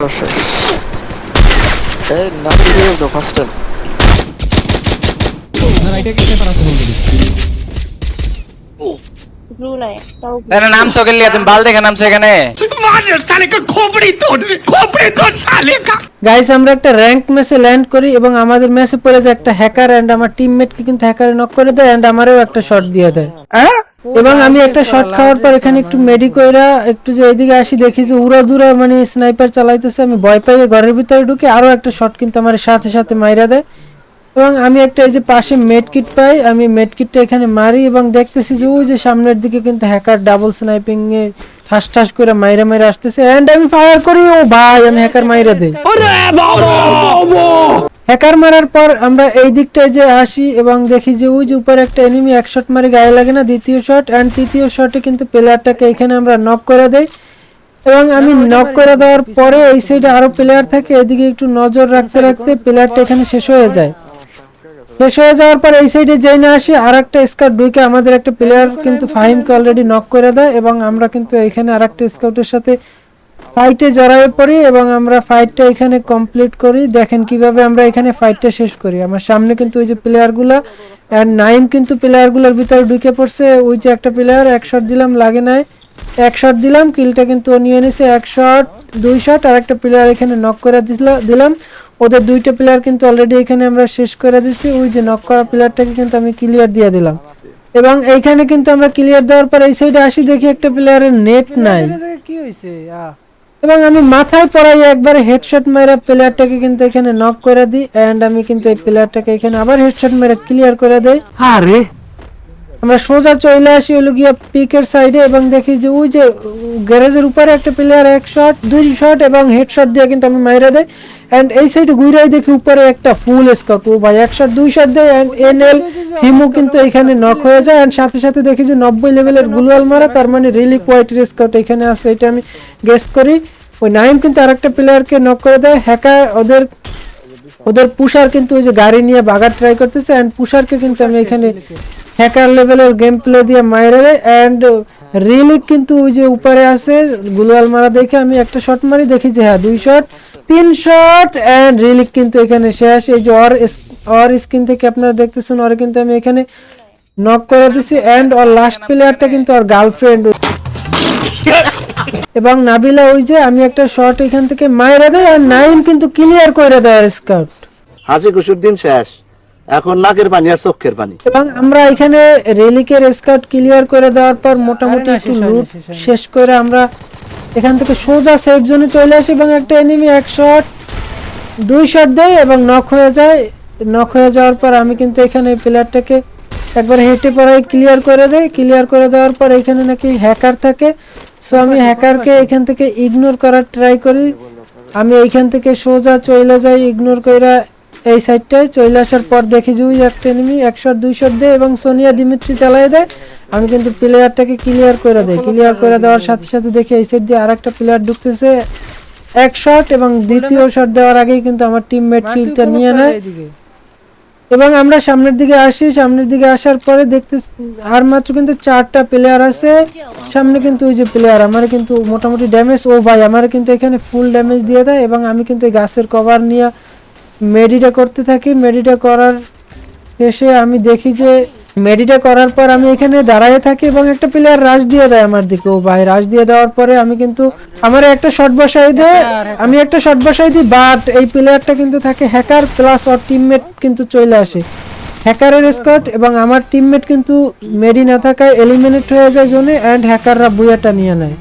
শেষ এই নাকি দিয়ে দাও ফার্স্ট টাইম না রাইটে কে পারাতে বল দিবি ব্লু নাই তাও এখানে। নামছো কে লিয়া তুমি বাল দেখে নামছো এখানে গাইস আমরা একটা র্যাঙ্ক ম্যাচে ল্যান্ড করি এবং আমাদের ম্যাচে পড়ে যায় একটা হ্যাকার এন্ড আমার টিমমেটকে কিন্তু হ্যাকারে নক করে দেয় এন্ড আমারও একটা শট দিয়ে দেয়। এবং আমি একটা শট খাওয়ার পর এখানে একটু মেডি কইরা একটু যে এদিকে আসি দেখি যে উড়া দুরা মানে স্নাইপার চালাইতেছে আমি ভয় পাইয়ে ঘরের ভিতরে ঢুকে আরও একটা শট কিন্তু আমার সাথে সাথে মাইরা দেয়। এবং আমি একটা এই যে পাশে মেড কিট পাই আমি মেড কিটটা এখানে মারি এবং দেখতেছি যে ওই যে সামনের দিকে কিন্তু হ্যাকার ডাবল স্নাইপিং এ ঠাস ঠাস করে মাইরা মাইরা আসতেছে। এন্ড আমি ফায়ার করি ও ভাই আমি হ্যাকার মাইরা দেই। হ্যাকার মারার পর আমরা এই দিকটায় যে আসি এবং দেখি যে ওই যে উপরে একটা এনিমি এক শট মারি গায়ে লাগে না দ্বিতীয় শট এন্ড তৃতীয় শটে কিন্তু প্লেয়ারটাকে এখানে আমরা নক করে দেই এবং আমি নক করে দেওয়ার পরে এই সাইডে আরও প্লেয়ার থাকে এদিকে একটু নজর রাখতে রাখতে প্লেয়ারটা এখানে শেষ হয়ে যায়। শেষ হয়ে যাওয়ার পর এই সাইডে যেই না আসি আর একটা স্কাউট ঢুকে আমাদের একটা প্লেয়ার কিন্তু ফাহিমকে অলরেডি নক করে দেয় এবং আমরা কিন্তু এখানে আর একটা স্কাউটের সাথে ফাইটে জড়ায়ে পড়ি এবং আমরা ফাইটটা এখানে কমপ্লিট করি। দেখেন কীভাবে আমরা এখানে ফাইটটা শেষ করি। আমার সামনে কিন্তু ওই যে প্লেয়ারগুলো অ্যান্ড নাইম কিন্তু প্লেয়ারগুলোর ভিতরে ঢুকে পড়ছে। ওই যে একটা প্লেয়ার এক শট দিলাম, লাগে নাই। এক শট দিলাম কিলটা কিন্তু ও নিয়ে নিছে। এক শট দুই শট আর একটা প্লেয়ার এখানে নক করে দিলাম। ওদের দুইটা প্লেয়ার কিন্তু অলরেডি এখানে আমরা শেষ করে দিছি। ওই যে নক করা প্লেয়ারটাকে কিন্তু আমি ক্লিয়ার দিয়ে দিলাম। এবং এইখানে কিন্তু আমরা ক্লিয়ার দেওয়ার পর এই সাইডে আসি, দেখি একটা প্লেয়ারের নেট নাই। কি হয়েছে এবং আমি মাথায় পড়াই একবারে হেডশট মেরে প্লেয়ারটাকে কিন্তু এখানে নক করে দিই এন্ড আমি কিন্তু এই প্লেয়ারটাকে এখানে আবার হেডশট মেরে ক্লিয়ার করে দেই। আরে! আমরা সোজা চলে আসি হলো গিয়া পিকের সাইডে এবং দেখি যে ওই যে গ্যারেজের উপরে একটা প্লেয়ার এক শট দুই শট এবং হেডশট দিয়ে কিন্তু আমি মাইরা দেই। এন্ড এই সাইডে ঘুরাই দেখি উপরে একটা ফুল স্কোপ ও ভাই, এক শট দুই শট দেয় এন্ড এনএল হিমু কিন্তু এখানে নক হয়ে যায়। এন্ড সাথে সাথে দেখি যে নব্বই লেভেলের গুলওয়াল মারা, তার মানে রিলিক হোয়াইট স্কট এখানে আছে, এটা আমি গেস করি। ওই নাইম কিন্তু আরেকটা প্লেয়ারকে নক করে দেয়। হ্যাকার ওদের ওদের পুষার কিন্তু ওই যে গাড়ি নিয়ে বাগার ট্রাই করতেছে। এন্ড পুষারকে কিন্তু আমি এখানে হ্যাকার লেভেলের গেম প্লে দিয়ে মাইরে দেয় এন্ড রিলিক কিন্তু ওই যে উপরে আছে গুলওয়াল মারা দেখে আমি একটা শট মারি, দেখি যে হ্যাঁ দুই শট তিন শট অ্যান্ড রিলিক কিন্তু এখানে শেষ। এই যে অর অর স্ক্রিন থেকে আপনারা দেখতেছেন ওর কিন্তু আমি এখানে নক করে দিছি অ্যান্ড ওর লাস্ট প্লেয়ারটা কিন্তু ওর গার্লফ্রেন্ড এবং নাবিলা ওই যে আমি একটা শট এখান থেকে মাইরা দেয়, আর নাইন কিন্তু ক্লিয়ার করে দেয় স্কাউট হাসি খুশির দিন শেষ। এখন নাকের পানি আর চোখের পানি। এবং আমরা এখানে রেলিকের স্কাউট ক্লিয়ার করে দেওয়ার পর মোটামুটি একটু লুট শেষ করে আমরা এখান থেকে সোজা সেফ জোনে চলে আসি এবং একটা এনিমি এক শট দুই শট দেয় এবং নক হয়ে যায়। নক হয়ে যাওয়ার পর আমি কিন্তু এখানে প্লেয়ারটাকে একবার হেঁটে পড়াই ক্লিয়ার করে দেয় ক্লিয়ার করে দেওয়ার পর এখানে নাকি হ্যাকার থাকে। সো আমি হ্যাকারকে এখান থেকে ইগনোর করার ট্রাই করি। আমি এইখান থেকে সোজা চলে যাই ইগনোর কইরা এই সাইডটায় চলে আসার পর দেখি যে ওই একটা এনিমি এক শট দুই দেয় এবং সোনিয়া দিমিত্রি চালাই দেয়। আমি কিন্তু প্লেয়ারটাকে ক্লিয়ার করে দেয় ক্লিয়ার করে দেওয়ার সাথে সাথে দেখি এই সাইড দিয়ে আরেকটা প্লেয়ার ঢুকতেছে। এক শট এবং দ্বিতীয় শট দেওয়ার আগেই কিন্তু আমার টিমমেট কিলটা নিয়ে নেয়। এবং আমরা সামনের দিকে আসি। সামনের দিকে আসার পরে দেখতে আর মাত্র কিন্তু চারটা প্লেয়ার আছে। সামনে কিন্তু ওই যে প্লেয়ার আমার কিন্তু মোটামুটি ড্যামেজ ও ভাই আমার কিন্তু এখানে ফুল ড্যামেজ দিয়ে দেয় এবং আমি কিন্তু এই গাছের কভার নিয়ে মেডিটা করতে থাকি মেডিটা করার শেষে আমি দেখি যে মেডিটা করার পর আমি এখানে দাঁড়ায় থাকি এবং একটা প্লেয়ার রাশ দিয়ে দেয় আমার দিকে। ও ভাই রাশ দিয়ে দেওয়ার পরে আমি কিন্তু আমার একটা শট বসাই দেয় আমি একটা শট বসাই দিই বাট এই প্লেয়ারটা কিন্তু থাকে হ্যাকার প্লাস ওর টিমমেট কিন্তু চলে আসে। হ্যাকারের স্কট এবং আমার টিমমেট কিন্তু মেডি না থাকায় এলিমিনেট হয়ে যায় জোনে অ্যান্ড হ্যাকাররা বুয়াটা নিয়ে নেয়।